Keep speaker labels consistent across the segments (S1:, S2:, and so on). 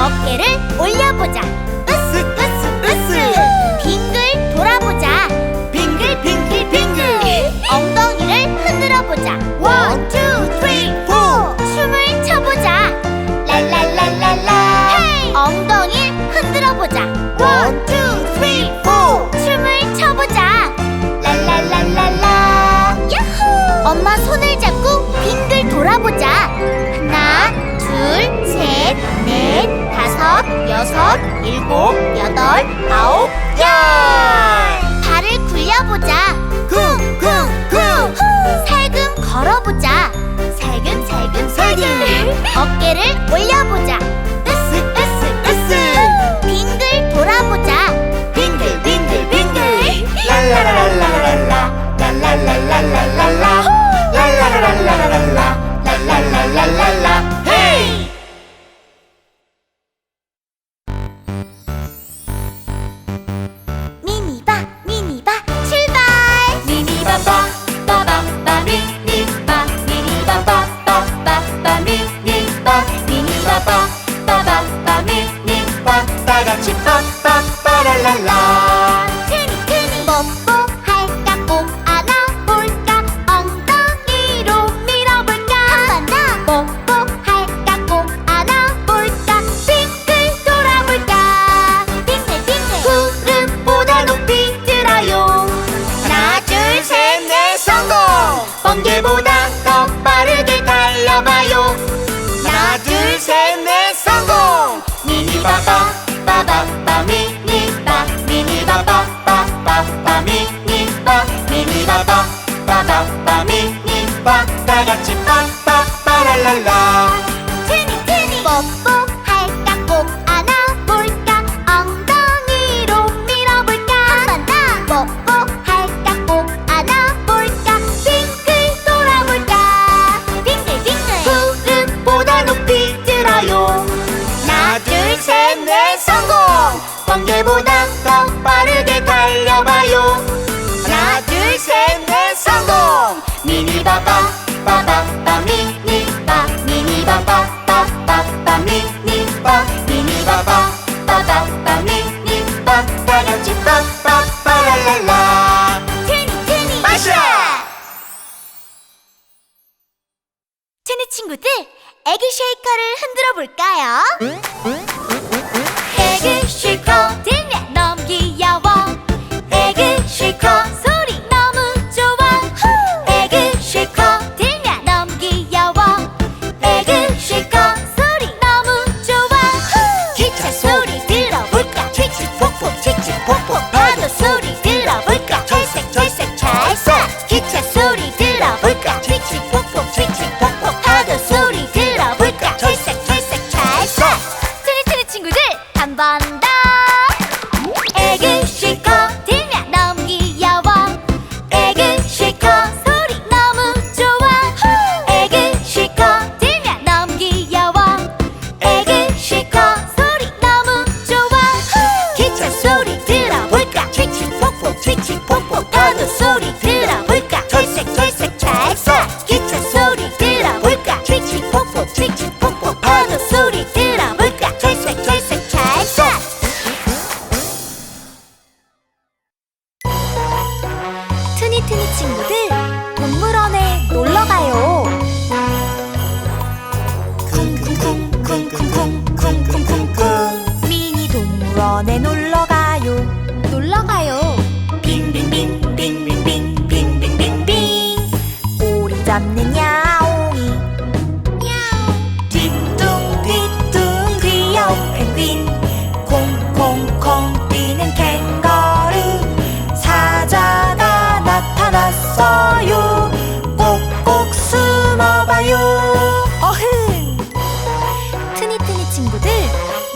S1: 어깨를 올려보자. 으스 으스 으스 빙글 돌아보자. 빙글 빙글 빙글. 엉덩이를 흔들어보자. 원투 sốt, dưa cuộn, giò tới, ẩu 빡빡 다 같이 빡빡 빠랄랄라. 트니 트니. 뽁뽁 할까 꼭 안아볼까. 엉덩이로 밀어볼까. 한 번 더. 뽀뽀 할까 꼭 안아볼까. 빙글 돌아볼까. 빙글 빙글. 후음보다 높이 들어요. 나둘 셋 넷 성공! 번개보다 더 빠른 미니바바 바바바 미니바 미니바바 바바바 미니바 미니바바 바바바 미니바 다 같이 빠빠빠랄랄라 테니 테니 마셔 테니 친구들 애기 쉐이커를 흔들어 볼까요?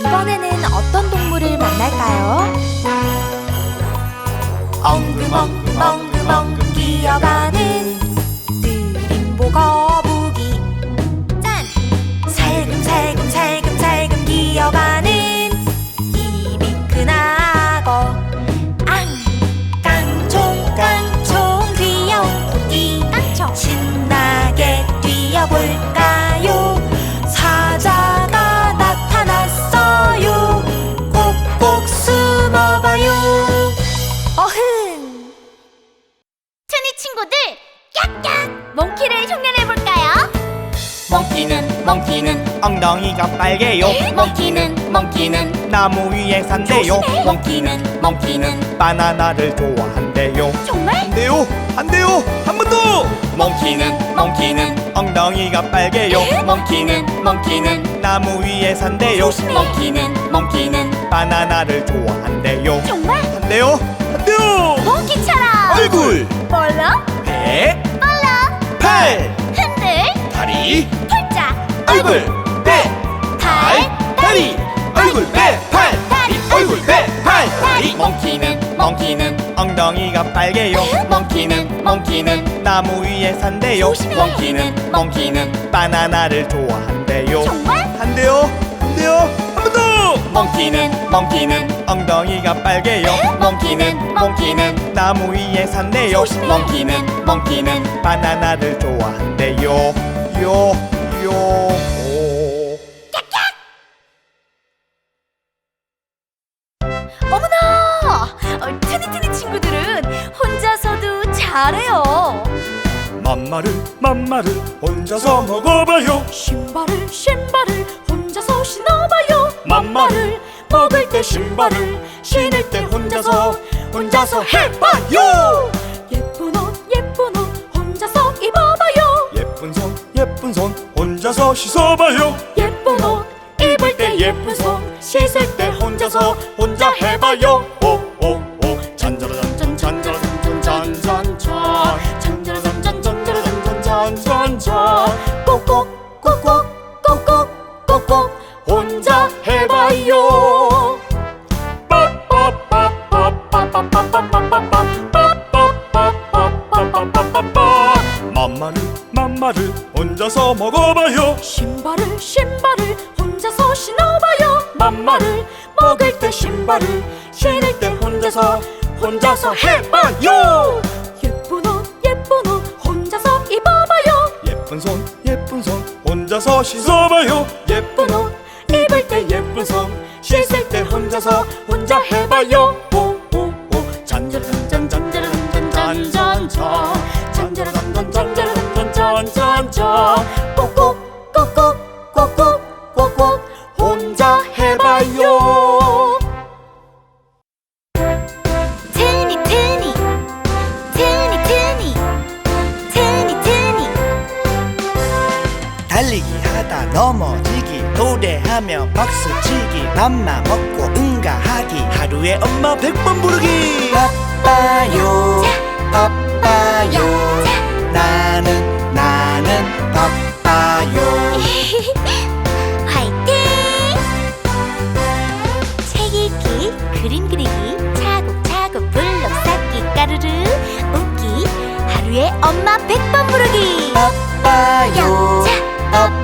S1: 이번에는 어떤 동물을 만날까요? 엉금엉 멍금엉 기어가는 느림보거
S2: 엉덩이가 빨개요.
S1: 네, 멍키는 멍키는.
S2: 나무 위에 산대요.
S1: 조심해.
S2: 멍키는 멍키는. 바나나를 좋아한대요.
S1: 정말?
S2: 안 돼요 안 돼요. 한 번 더 멍키는 멍키는. 엉덩이가 빨개요.
S1: 네, 멍키는 멍키는.
S2: 나무 위에 산대요.
S1: 조심해. 멍키는 멍키는.
S2: 바나나를 좋아한대요.
S1: 정말?
S2: 안 돼요 안 돼요.
S1: 멍키처럼.
S2: 얼굴.
S1: 볼록
S2: 배,
S1: 볼록
S2: 팔.
S1: 흔들?
S2: 다리.
S1: 팔자.
S2: 얼굴. 다리 얼굴 배 팔.
S1: 다리
S2: 얼굴 배 팔. 다리
S1: 몽키는 몽키는
S2: 엉덩이가 빨개요.
S1: 몽키는 몽키는
S2: 나무 위에 산대요.
S1: 조심해.
S2: 몽키는 몽키는 바나나를 좋아한대요.
S1: 정말?
S2: 한대요 한대요. 한 번 더.
S1: 몽키는 몽키는
S2: 엉덩이가 빨개요.
S1: 몽키는 몽키는
S2: 나무 위에 산대요.
S1: 조심해.
S2: 몽키는 몽키는 바나나를 좋아한대요. 요요 맘마를 맘마를 혼자서 먹어봐요
S1: 신발을 신발을 혼자서 신어봐요.
S2: 맘마를
S1: 먹을 때 신발을 신을 때 혼자서 혼자서
S2: 해봐요
S1: 예쁜 옷 예쁜 옷 혼자서 입어봐요.
S2: 예쁜 손 예쁜 손 혼자서 씻어봐요
S1: 예쁜 옷 입을 때 예쁜 손 씻을 때 혼자서 혼자 해봐요.
S2: 오오오 잔자라잔
S1: 잔잔잔잔잔잔잔잔잔 꼭꼭 꼭꼭 꼭꼭 꼭꼭 혼자 해봐요.
S2: 맘마를 맘마를 혼자서 먹어봐요
S1: 신발을 신발을 혼자서 신어봐요. 맘마를 먹을 때 신발을 신을 때 혼자서 혼자서 해봐요. 예쁜 옷 예쁜 옷.
S2: 예쁜 손 예쁜 손 혼자서 씻어봐요
S1: 예쁜 옷 입을 때 예쁜 손 씻을 때 혼자서 혼자 해봐요. 오오오 잔자라잔잔 잔자라잔잔 잔잔잔 잔자라잔잔 잔자라잔잔 잔잔잔 꼭꼭 꼭꼭 꼭꼭 꼭꼭 혼자 해봐요.
S2: 넘어지기 노래하며 박수치기 맘마 먹고 응가하기. 하루에 엄마 백 번 부르기. 바빠요 바빠요. 나는 나는 바빠요.
S1: 화이팅! 책 읽기, 그림 그리기, 차곡차곡 블록 쌓기, 까르르 웃기. 하루에 엄마 백 번 부르기.
S2: 바빠요
S1: 영차,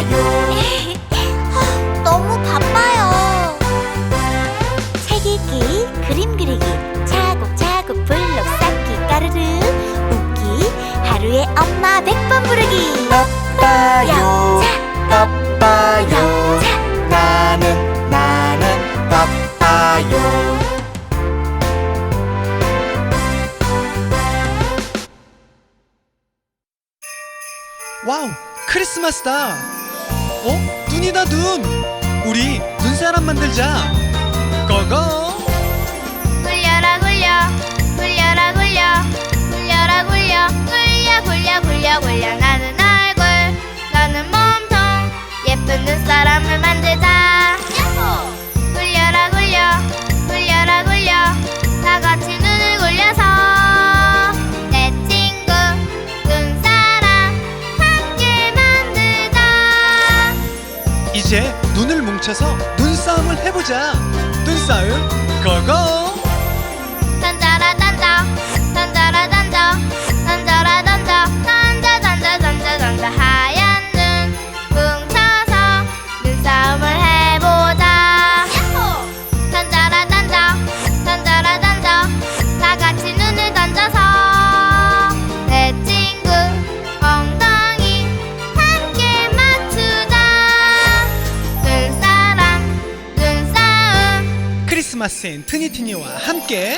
S2: 바빠요.
S1: 너무 바빠요. 책 읽기, 그림 그리기, 차곡차곡 블록 쌓기, 까르르. 웃기 하루에 엄마 백 번 부르기.
S2: 바빠요. 바빠요. 나는 나는 바빠요.
S3: 와우 크리스마스다 어? 눈이다 눈. 우리 눈사람 만들자. 고고.
S1: 굴려라 굴려, 굴려라 굴려, 굴려라 굴려, 굴려 굴려 굴려 굴려. 나는
S3: 뭉쳐서 눈싸움을 해보자. 눈싸움 고고
S1: 트니티니와 함께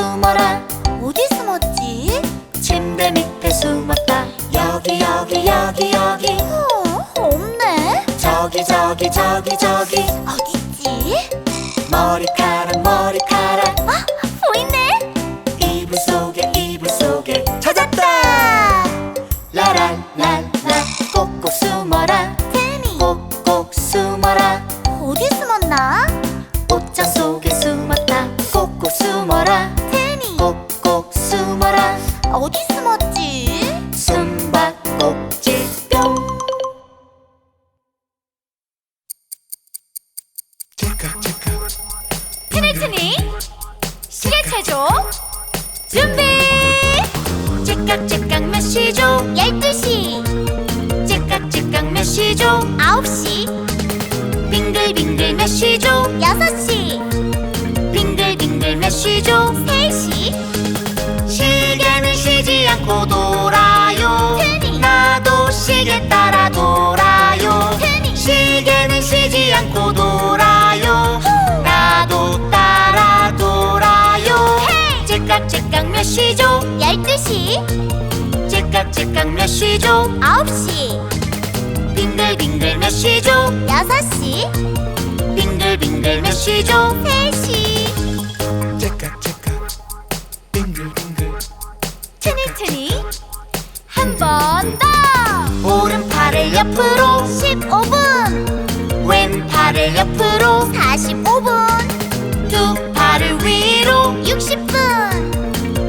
S3: 숨어라. 어디 숨었지? 침대 밑에 숨었다. 여기 여기 여기 여기. 어, 없네. 저기 저기 저기 저기. 어딨지? 머리카락 머리카락 시죠 3시. 시계는 쉬지 않고 돌아요. 나도 시계 따라 돌아요. 시계는 쉬지 않고 돌아요. 나도 따라 돌아요. 찌깍찌깍 몇 시죠? 12시. 찌깍찌깍 몇 시죠? 9시. 빙글빙글 몇 시죠? 6시. 빙글빙글 몇 시죠? 3시 옆으로 15분. 왼팔을 옆으로 45분. 두 팔을 위로 60분.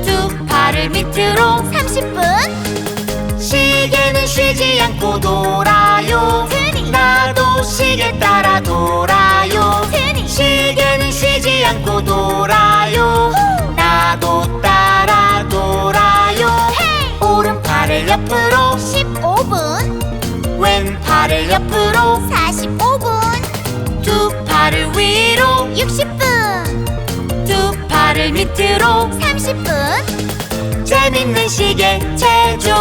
S3: 두 팔을 밑으로 30분. 시계는 쉬지 않고 돌아요. 나도 시계 따라 돌아요. 시계는 쉬지 않고 돌아요. 나도 따라 돌아요. 오른팔을 옆으로 15분 왼팔을 옆으로 45분. 두 팔을 위로 60분. 두 팔을 밑으로 30분. 재밌는 시계 체조